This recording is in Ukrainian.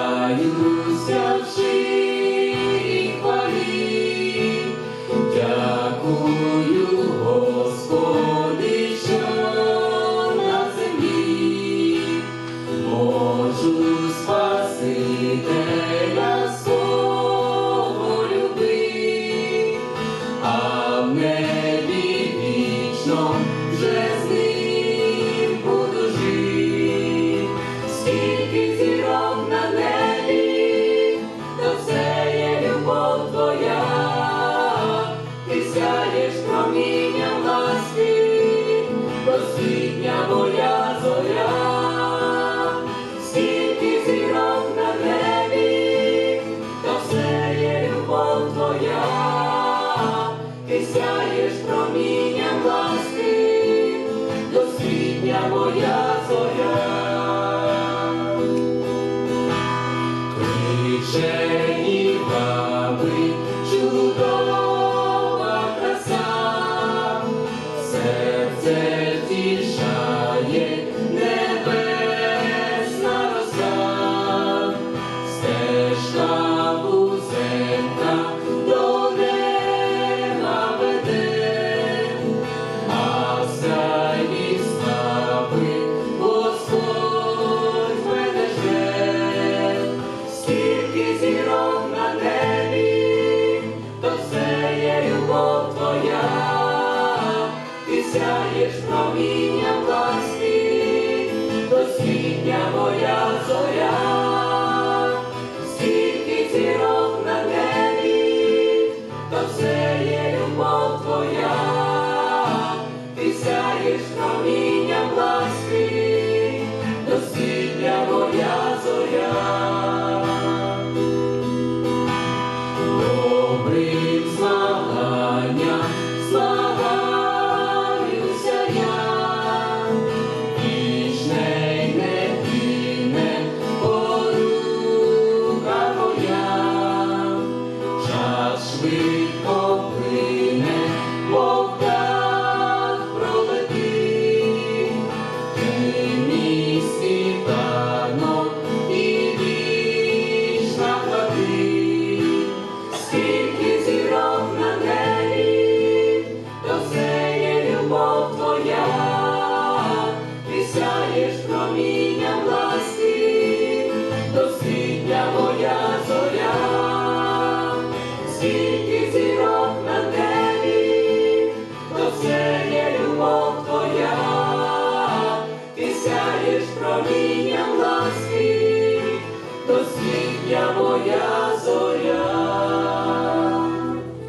схиляюся в шиї хвалі. Дякую, Господи, що на землі можу Спасителя свого любити, а небі вічно вже сяєш промінням ласки, освітня моя зоря. Скільки зірок на небі, то все є любов твоя, ти сяєш промінням ласки, досвітня моя зоря. Крижені Скільки зірок на небі, то все є любов твоя, ти сяєш промінням